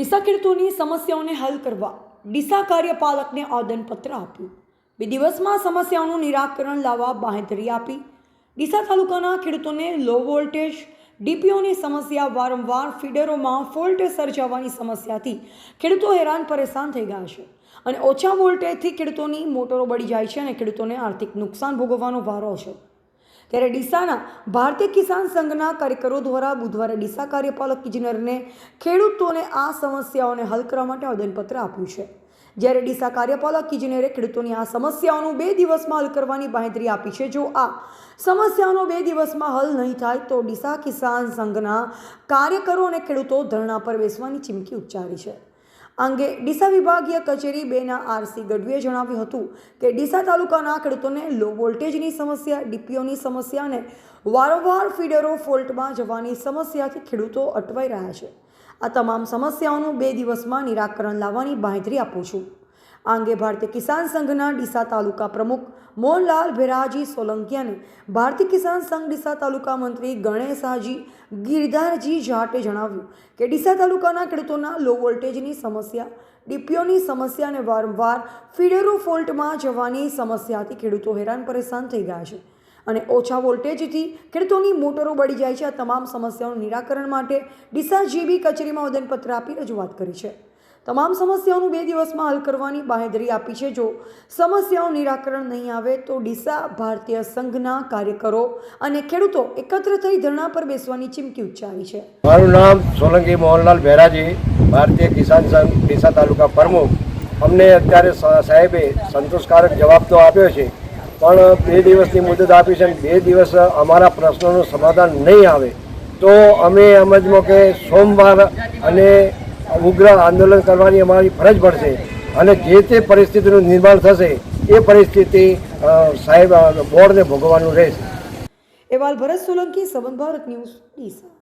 ડીસા ખેડૂતોની સમસ્યાઓને હલ કરવા ડીસા કાર્યપાલકને આવેદનપત્ર આપ્યું. બે દિવસમાં સમસ્યાઓનું નિરાકરણ લાવવા બાંહેધરી આપી. ડીસા તાલુકાના ખેડૂતોને લો વોલ્ટેજ, ડીપીઓની સમસ્યા વારંવાર ફીડરોમાં ફોલ્ટ સર્જાવાની સમસ્યાથી ખેડૂતો હેરાન પરેશાન થઈ ગયા છે અને ઓછા વોલ્ટેજથી ખેડૂતોની મોટરો બળી જાય છે અને ખેડૂતોને આર્થિક નુકસાન ભોગવવાનો વારો છે. ત્યારે ડીસાના ભારતીય કિસાન સંઘના કાર્યકરો દ્વારા બુધવારે ડીસા કાર્યપાલક ઇજનેરને ખેડૂતોને આ સમસ્યાઓને હલ કરવા માટે આવેદનપત્ર આપ્યું છે. જ્યારે ડીસા કાર્યપાલક ઇજનેરે ખેડૂતોની આ સમસ્યાઓનું બે દિવસમાં હલ કરવાની બાંહેધરી આપી છે. જો આ સમસ્યાનો બે દિવસમાં હલ નહીં થાય તો ડીસા કિસાન સંઘના કાર્યકરો અને ખેડૂતો ધરણા પર બેસવાની ચીમકી ઉચ્ચારી છે. અંગે ડીસા વિભાગીય કચેરી બેના આરસી ગઢવીએ જણાવ્યું હતું કે ડીસા તાલુકાના ખેડૂતોને લો વોલ્ટેજની સમસ્યા, ડીપીઓની સમસ્યા અને વારંવાર ફીડરો ફોલ્ટમાં જવાની સમસ્યાથી ખેડૂતો અટવાઈ રહ્યા છે. આ તમામ સમસ્યાઓનું બે દિવસમાં નિરાકરણ લાવવાની બાંહેધરી આપું છું. આ અંગે ભારતીય કિસાન સંઘના ડીસા તાલુકા પ્રમુખ મોહનલાલ ભેરાજી સોલંકિયાને ભારતીય કિસાન સંઘ ડીસા તાલુકા મંત્રી ગણેશાજી ગિરધારજી જાટે જણાવ્યું કે ડીસા તાલુકાના ખેડૂતોના લો વોલ્ટેજની સમસ્યા, ડીપીઓની સમસ્યા અને વારંવાર ફીડરો ફોલ્ટમાં જવાની સમસ્યાથી ખેડૂતો હેરાન પરેશાન થઈ ગયા છે અને ઓછા વોલ્ટેજથી ખેડૂતોની મોટરો બળી જાય છે આ તમામ સમસ્યાઓનું નિરાકરણ માટે ડીસા જીબી કચેરીમાં આવેદનપત્ર આપી રજૂઆત કરી છે. તમામ સમસ્યાઓનું બે દિવસમાં હલ કરવાની બાંહેધરી આપી છે. જો સમસ્યાઓ નિરાકરણ નહીં આવે તો ડીસા ભારતીય સંઘના કાર્યકરો અને ખેડૂતો એકત્ર થઈ ધરણા પર બેસવાની ચીમકી ઉચ્ચારી છે. મારું નામ સોલંકી મોહનલાલ બહેરાજી ભારતીય કિસાન સંઘ ડીસા તાલુકા પ્રમુખ. અમને અત્યારે સાહેબે સંતોષકારક જવાબ તો આપ્યો છે, પણ બે દિવસની મુદત આપી છે બે દિવસ અમારા પ્રશ્નોનું સમાધાન નહીં આવે. તો અમે સમજમાં કે સોમવાર અને ઉગ્ર આંદોલન કરવાની અમારી ફરજ પડશે અને જે તે પરિસ્થિતિનું નિર્માણ થશે, એ પરિસ્થિતિ સાહેબ બોર્ડને ભોગવવાનું રહેશે. એવાલ ભરત સોલંકી સંબંધ ભારત ન્યૂઝ